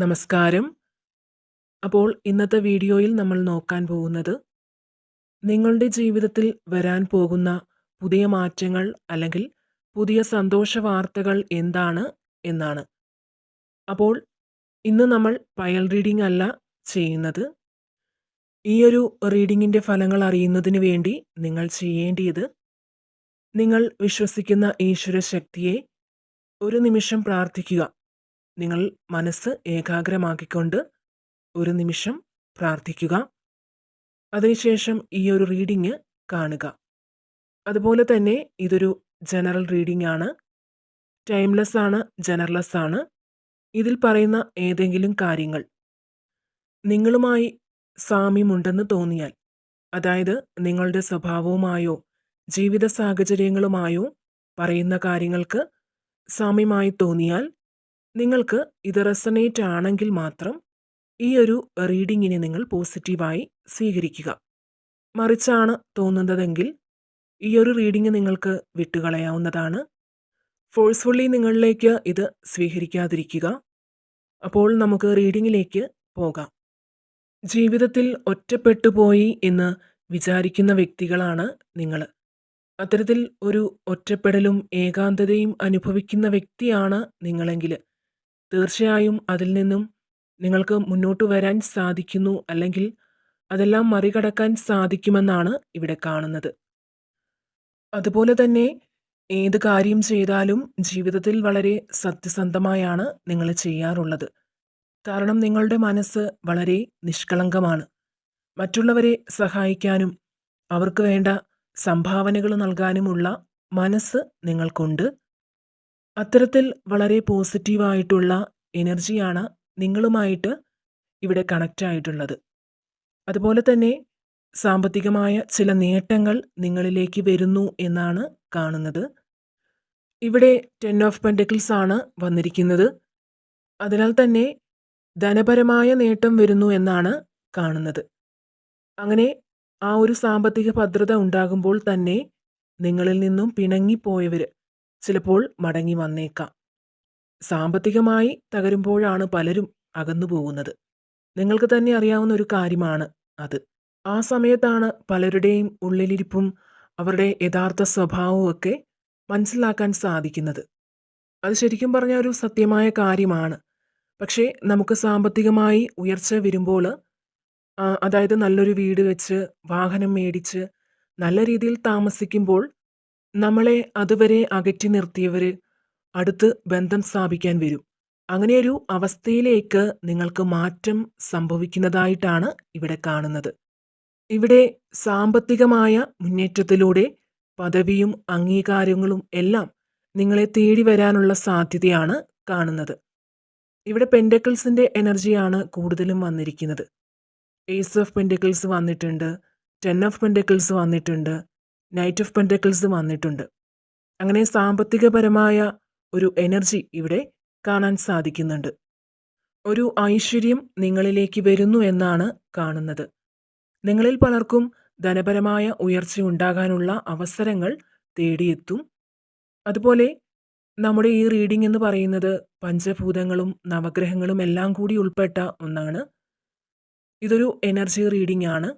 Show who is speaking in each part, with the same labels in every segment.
Speaker 1: നമസ്കാരം. അപ്പോൾ ഇന്നത്തെ വീഡിയോയിൽ നമ്മൾ നോക്കാൻ പോകുന്നത് നിങ്ങളുടെ ജീവിതത്തിൽ വരാൻ പോകുന്ന പുതിയ മാറ്റങ്ങൾ അല്ലെങ്കിൽ പുതിയ സന്തോഷ വാർത്തകൾ എന്താണ് എന്നാണ്. അപ്പോൾ ഇന്ന് നമ്മൾ പയൽ റീഡിംഗ് അല്ല ചെയ്യുന്നത്. ഈ ഒരു റീഡിങ്ങിന്റെ ഫലങ്ങൾ അറിയുന്നതിന് വേണ്ടി നിങ്ങൾ ചെയ്യേണ്ടിയത് നിങ്ങൾ വിശ്വസിക്കുന്ന ഈശ്വര ശക്തിയെ ഒരു നിമിഷം പ്രാർത്ഥിക്കുക. നിങ്ങൾ മനസ്സ് ഏകാഗ്രമാക്കിക്കൊണ്ട് ഒരു നിമിഷം പ്രാർത്ഥിക്കുക. അതിനുശേഷം ഈ ഒരു റീഡിങ് കാണുക. അതുപോലെ തന്നെ ഇതൊരു ജനറൽ റീഡിംഗ് ആണ്. ടൈംലെസ് ആണ് ജനറലെസ് ആണ്. ഇതിൽ പറയുന്ന ഏതെങ്കിലും കാര്യങ്ങൾ നിങ്ങളുമായി സാമ്യമുണ്ടെന്ന് തോന്നിയാൽ അതായത് നിങ്ങളുടെ സ്വഭാവവുമായോ ജീവിത സാഹചര്യങ്ങളുമായോ പറയുന്ന കാര്യങ്ങൾക്ക് സാമ്യമായി തോന്നിയാൽ നിങ്ങൾക്ക് ഇത് റെസണേറ്റ് ആണെങ്കിൽ മാത്രം ഈ ഒരു റീഡിങ്ങിനെ നിങ്ങൾ പോസിറ്റീവായി സ്വീകരിക്കുക. മറിച്ചാണ് തോന്നുന്നതെങ്കിൽ ഈ ഒരു റീഡിങ് നിങ്ങൾക്ക് വിട്ടുകളയാവുന്നതാണ്. ഫോഴ്സ്ഫുള്ളി നിങ്ങളിലേക്ക് ഇത് സ്വീകരിക്കാതിരിക്കുക. അപ്പോൾ നമുക്ക് റീഡിങ്ങിലേക്ക് പോകാം. ജീവിതത്തിൽ ഒറ്റപ്പെട്ടു പോയി എന്ന് വിചാരിക്കുന്ന വ്യക്തികളാണ് നിങ്ങൾ. അത്തരത്തിൽ ഒരു ഒറ്റപ്പെടലും ഏകാന്തതയും അനുഭവിക്കുന്ന വ്യക്തിയാണ് നിങ്ങളെങ്കിൽ തീർച്ചയായും അതിൽ നിന്നും നിങ്ങൾക്ക് മുന്നോട്ട് വരാൻ സാധിക്കുന്നു അല്ലെങ്കിൽ അതെല്ലാം മറികടക്കാൻ സാധിക്കുമെന്നാണ് ഇവിടെ കാണുന്നത്. അതുപോലെ തന്നെ ഏത് കാര്യം ചെയ്താലും ജീവിതത്തിൽ വളരെ സത്യസന്ധമായാണ് നിങ്ങൾ ചെയ്യാറുള്ളത്. കാരണം നിങ്ങളുടെ മനസ്സ് വളരെ നിഷ്കളങ്കമാണ്. മറ്റുള്ളവരെ സഹായിക്കാനും അവർക്ക് വേണ്ട സംഭാവനകൾ നൽകാനുമുള്ള മനസ്സ് നിങ്ങൾക്കുണ്ട്. അത്തരത്തിൽ വളരെ പോസിറ്റീവായിട്ടുള്ള എനർജിയാണ് നിങ്ങളുമായിട്ട് ഇവിടെ കണക്റ്റ് ആയിട്ടുള്ളത് അതുപോലെ തന്നെ സാമ്പത്തികമായ ചില നേട്ടങ്ങൾ നിങ്ങളിലേക്ക് വരുന്നു എന്നാണ് കാണുന്നത്. ഇവിടെ ടെൻ ഓഫ് പെൻഡക്കിൾസ് ആണ് വന്നിരിക്കുന്നത്. അതിനാൽ തന്നെ ധനപരമായ നേട്ടം വരുന്നു എന്നാണ് കാണുന്നത്. അങ്ങനെ ആ ഒരു സാമ്പത്തിക ഭദ്രത ഉണ്ടാകുമ്പോൾ തന്നെ നിങ്ങളിൽ നിന്നും പിണങ്ങിപ്പോയവർ ചിലപ്പോൾ മടങ്ങി വന്നേക്കാം. സാമ്പത്തികമായി തകരുമ്പോഴാണ് പലരും അകന്നു പോകുന്നത്. നിങ്ങൾക്ക് തന്നെ അറിയാവുന്ന ഒരു കാര്യമാണ് അത്. ആ സമയത്താണ് പലരുടെയും ഉള്ളിലിരിപ്പും അവരുടെ യഥാർത്ഥ സ്വഭാവവും ഒക്കെ മനസ്സിലാക്കാൻ സാധിക്കുന്നത്. അത് ശരിക്കും പറഞ്ഞ ഒരു സത്യമായ കാര്യമാണ്. പക്ഷേ നമുക്ക് സാമ്പത്തികമായി ഉയർച്ച വരുമ്പോൾ അതായത് നല്ലൊരു വീട് വെച്ച് വാഹനം മേടിച്ച് നല്ല രീതിയിൽ താമസിക്കുമ്പോൾ നമ്മളെ അതുവരെ അകറ്റി നിർത്തിയവർ അടുത്ത് ബന്ധം സ്ഥാപിക്കാൻ വരും. അങ്ങനെയൊരു അവസ്ഥയിലേക്ക് നിങ്ങൾക്ക് മാറ്റം സംഭവിക്കുന്നതായിട്ടാണ് ഇവിടെ കാണുന്നത്. ഇവിടെ സാമ്പത്തികമായ മുന്നേറ്റത്തിലൂടെ പദവിയും അംഗീകാരങ്ങളും എല്ലാം നിങ്ങളെ തേടി വരാനുള്ള സാധ്യതയാണ് കാണുന്നത്. ഇവിടെ പെൻഡക്കിൾസിന്റെ എനർജിയാണ് കൂടുതലും വന്നിരിക്കുന്നത്. ഏസ് ഓഫ് പെൻഡക്കിൾസ് വന്നിട്ടുണ്ട് ടെൻ ഓഫ് പെൻഡക്കിൾസ് വന്നിട്ടുണ്ട് നൈറ്റ് ഓഫ് പെന്റക്കിൾസ് വന്നിട്ടുണ്ട്. അങ്ങനെ സാമ്പത്തികപരമായ ഒരു എനർജി ഇവിടെ കാണാൻ സാധിക്കുന്നുണ്ട്. ഒരു ഐശ്വര്യം നിങ്ങളിലേക്ക് വരുന്നു എന്നാണ് കാണുന്നത്. നിങ്ങളിൽ പലർക്കും ധനപരമായ ഉയർച്ച ഉണ്ടാകാനുള്ള അവസരങ്ങൾ തേടിയെത്തും. അതുപോലെ നമ്മുടെ ഈ റീഡിംഗ് എന്ന് പറയുന്നത് പഞ്ചഭൂതങ്ങളും നവഗ്രഹങ്ങളും എല്ലാം കൂടി ഉൾപ്പെട്ട ഒന്നാണ്. ഇതൊരു എനർജി റീഡിംഗ് ആണ്.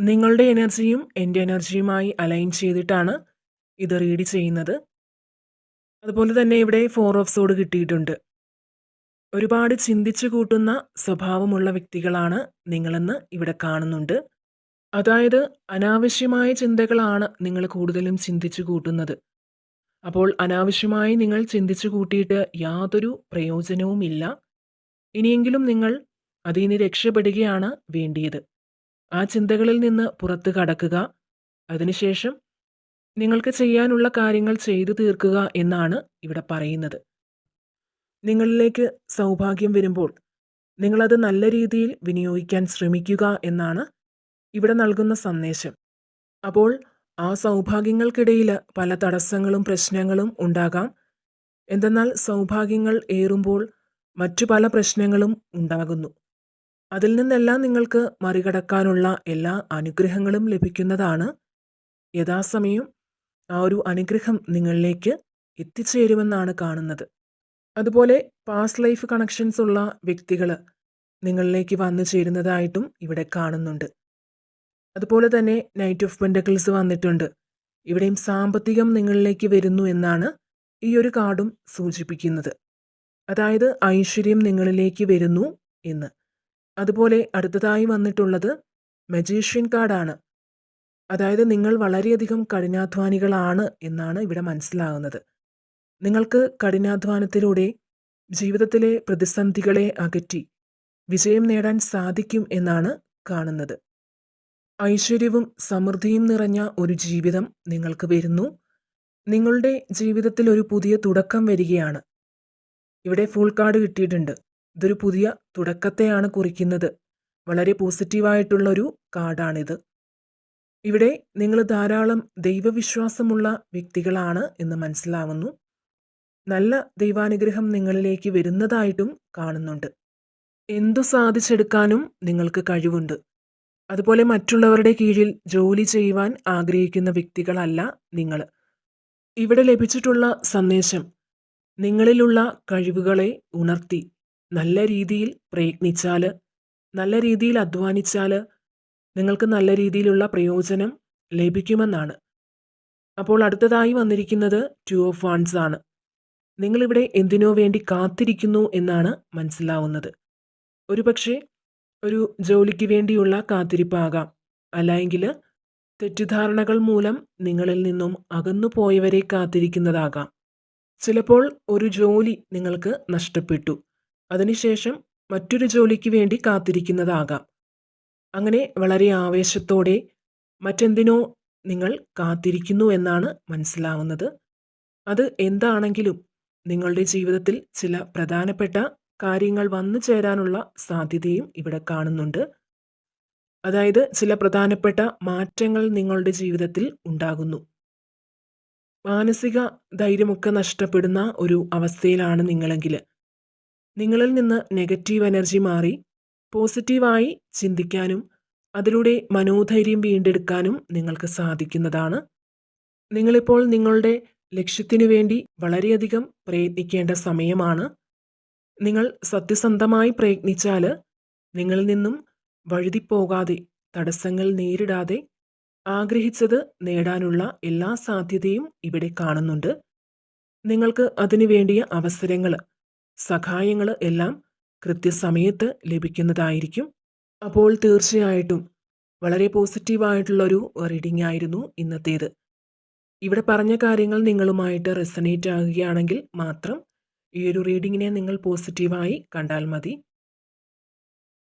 Speaker 1: നിങ്ങളുടെ എനർജിയും എന്റെ എനർജിയുമായി അലൈൻ ചെയ്തിട്ടാണ് ഇത് റീഡ് ചെയ്യുന്നത്. അതുപോലെ തന്നെ ഇവിടെ ഫോർ ഓഫ് സോഡ് കിട്ടിയിട്ടുണ്ട്. ഒരുപാട് ചിന്തിച്ചു കൂട്ടുന്ന സ്വഭാവമുള്ള വ്യക്തികളാണ് നിങ്ങളെന്ന് ഇവിടെ കാണുന്നുണ്ട്. അതായത് അനാവശ്യമായ ചിന്തകളാണ് നിങ്ങൾ കൂടുതലും ചിന്തിച്ചു കൂട്ടുന്നത്. അപ്പോൾ അനാവശ്യമായി നിങ്ങൾ ചിന്തിച്ചു കൂട്ടിയിട്ട് യാതൊരു പ്രയോജനവുമില്ല. ഇനിയെങ്കിലും നിങ്ങൾ അതിൽ നിന്ന് രക്ഷപ്പെടുകയാണ് വേണ്ടിയത്. ആ ചിന്തകളിൽ നിന്ന് പുറത്തു കടക്കുക. അതിനുശേഷം നിങ്ങൾക്ക് ചെയ്യാനുള്ള കാര്യങ്ങൾ ചെയ്തു തീർക്കുക എന്നാണ് ഇവിടെ പറയുന്നത്. നിങ്ങളിലേക്ക് സൗഭാഗ്യം വരുമ്പോൾ നിങ്ങളത് നല്ല രീതിയിൽ വിനിയോഗിക്കാൻ ശ്രമിക്കുക എന്നാണ് ഇവിടെ നൽകുന്ന സന്ദേശം. അപ്പോൾ ആ സൗഭാഗ്യങ്ങൾക്കിടയിൽ പല തടസ്സങ്ങളും പ്രശ്നങ്ങളും ഉണ്ടാകാം. എന്തെന്നാൽ സൗഭാഗ്യങ്ങൾ ഏറുമ്പോൾ മറ്റു പല പ്രശ്നങ്ങളും ഉണ്ടാകുന്നു. അതിൽ നിന്നെല്ലാം നിങ്ങൾക്ക് മറികടക്കാനുള്ള എല്ലാ അനുഗ്രഹങ്ങളും ലഭിക്കുന്നതാണ്. യഥാസമയം ആ ഒരു അനുഗ്രഹം നിങ്ങളിലേക്ക് എത്തിച്ചേരുമെന്നാണ് കാണുന്നത്. അതുപോലെ പാസ്റ്റ് ലൈഫ് കണക്ഷൻസ് ഉള്ള വ്യക്തികൾ നിങ്ങളിലേക്ക് വന്നു ചേരുന്നതായിട്ടും ഇവിടെ കാണുന്നുണ്ട്. അതുപോലെ തന്നെ നൈറ്റ് ഓഫ് പെൻഡക്കിൾസ് വന്നിട്ടുണ്ട്. ഇവിടെയും സാമ്പത്തികം നിങ്ങളിലേക്ക് വരുന്നു എന്നാണ് ഈ ഒരു കാർഡും സൂചിപ്പിക്കുന്നത്. അതായത് ഐശ്വര്യം നിങ്ങളിലേക്ക് വരുന്നു എന്ന്. അതുപോലെ അടുത്തതായി വന്നിട്ടുള്ളത് മജീഷ്യൻ കാർഡാണ് അതായത് നിങ്ങൾ വളരെയധികം കഠിനാധ്വാനികളാണ് എന്നാണ് ഇവിടെ മനസ്സിലാകുന്നത്. നിങ്ങൾക്ക് കഠിനാധ്വാനത്തിലൂടെ ജീവിതത്തിലെ പ്രതിസന്ധികളെ അകറ്റി വിജയം നേടാൻ സാധിക്കും എന്നാണ് കാണുന്നത്. ഐശ്വര്യവും സമൃദ്ധിയും നിറഞ്ഞ ഒരു ജീവിതം നിങ്ങൾക്ക് വരുന്നു. നിങ്ങളുടെ ജീവിതത്തിൽ ഒരു പുതിയ തുടക്കം വരികയാണ്. ഇവിടെ ഫുൾ കാർഡ് കിട്ടിയിട്ടുണ്ട്. ഇതൊരു പുതിയ തുടക്കത്തെയാണ് കുറിക്കുന്നത്. വളരെ പോസിറ്റീവായിട്ടുള്ളൊരു കാർഡാണിത്. ഇവിടെ നിങ്ങൾ ധാരാളം ദൈവവിശ്വാസമുള്ള വ്യക്തികളാണ് എന്ന് മനസ്സിലാവുന്നു. നല്ല ദൈവാനുഗ്രഹം നിങ്ങളിലേക്ക് വരുന്നതായിട്ടും കാണുന്നുണ്ട്. എന്തു സാധിച്ചെടുക്കാനും നിങ്ങൾക്ക് കഴിവുണ്ട്. അതുപോലെ മറ്റുള്ളവരുടെ കീഴിൽ ജോലി ചെയ്യുവാൻ ആഗ്രഹിക്കുന്ന വ്യക്തികളല്ല നിങ്ങൾ. ഇവിടെ ലഭിച്ചിട്ടുള്ള സന്ദേശം നിങ്ങളിലുള്ള കഴിവുകളെ ഉണർത്തി നല്ല രീതിയിൽ പ്രയത്നിച്ചാൽ നല്ല രീതിയിൽ അധ്വാനിച്ചാൽ നിങ്ങൾക്ക് നല്ല രീതിയിലുള്ള പ്രയോജനം ലഭിക്കുമെന്നാണ്. അപ്പോൾ അടുത്തതായി വന്നിരിക്കുന്നത് ടു ഓഫ് വൺസ് ആണ്. നിങ്ങളിവിടെ എന്തിനോ വേണ്ടി കാത്തിരിക്കുന്നു എന്നാണ് മനസ്സിലാവുന്നത്. ഒരുപക്ഷെ ഒരു ജോലിക്ക് വേണ്ടിയുള്ള കാത്തിരിപ്പാകാം. അല്ലെങ്കിൽ തെറ്റിദ്ധാരണകൾ മൂലം നിങ്ങളിൽ നിന്നും അകന്നു പോയവരെ കാത്തിരിക്കുന്നതാകാം. ചിലപ്പോൾ ഒരു ജോലി നിങ്ങൾക്ക് നഷ്ടപ്പെട്ടു. അതിനുശേഷം മറ്റൊരു ജോലിക്ക് വേണ്ടി കാത്തിരിക്കുന്നതാകാം. അങ്ങനെ വളരെ ആവേശത്തോടെ മറ്റെന്തിനോ നിങ്ങൾ കാത്തിരിക്കുന്നു എന്നാണ് മനസ്സിലാവുന്നത്. അത് എന്താണെങ്കിലും നിങ്ങളുടെ ജീവിതത്തിൽ ചില പ്രധാനപ്പെട്ട കാര്യങ്ങൾ വന്നു ചേരാനുള്ള സാധ്യതയും ഇവിടെ കാണുന്നുണ്ട്. അതായത് ചില പ്രധാനപ്പെട്ട മാറ്റങ്ങൾ നിങ്ങളുടെ ജീവിതത്തിൽ ഉണ്ടാകുന്നു. മാനസിക ധൈര്യമൊക്കെ നഷ്ടപ്പെടുന്ന ഒരു അവസ്ഥയിലാണ് നിങ്ങളെങ്കിൽ. നിങ്ങളിൽ നിന്ന് നെഗറ്റീവ് എനർജി മാറി പോസിറ്റീവായി ചിന്തിക്കാനും അതിലൂടെ മനോധൈര്യം വീണ്ടെടുക്കാനും നിങ്ങൾക്ക് സാധിക്കുന്നതാണ്. നിങ്ങളിപ്പോൾ നിങ്ങളുടെ ലക്ഷ്യത്തിനു വേണ്ടി വളരെയധികം പ്രയത്നിക്കേണ്ട സമയമാണ്. നിങ്ങൾ സത്യസന്ധമായി പ്രയത്നിച്ചാൽ നിങ്ങളിൽ നിന്നും വഴുതിപ്പോകാതെ തടസ്സങ്ങൾ നേരിടാതെ ആഗ്രഹിച്ചത് നേടാനുള്ള എല്ലാ സാധ്യതയും ഇവിടെ കാണുന്നുണ്ട്. നിങ്ങൾക്ക് അതിനു വേണ്ടിയ അവസരങ്ങൾ സഹായങ്ങൾ എല്ലാം കൃത്യസമയത്ത് ലഭിക്കുന്നതായിരിക്കും. അപ്പോൾ തീർച്ചയായിട്ടും വളരെ പോസിറ്റീവായിട്ടുള്ളൊരു റീഡിംഗ് ആയിരുന്നു ഇന്നത്തേത്. ഇവിടെ പറഞ്ഞ കാര്യങ്ങൾ നിങ്ങളുമായിട്ട് റെസനേറ്റ് ആകുകയാണെങ്കിൽ മാത്രം ഈ ഒരു റീഡിങ്ങിനെ നിങ്ങൾ പോസിറ്റീവായി കണ്ടാൽ മതി.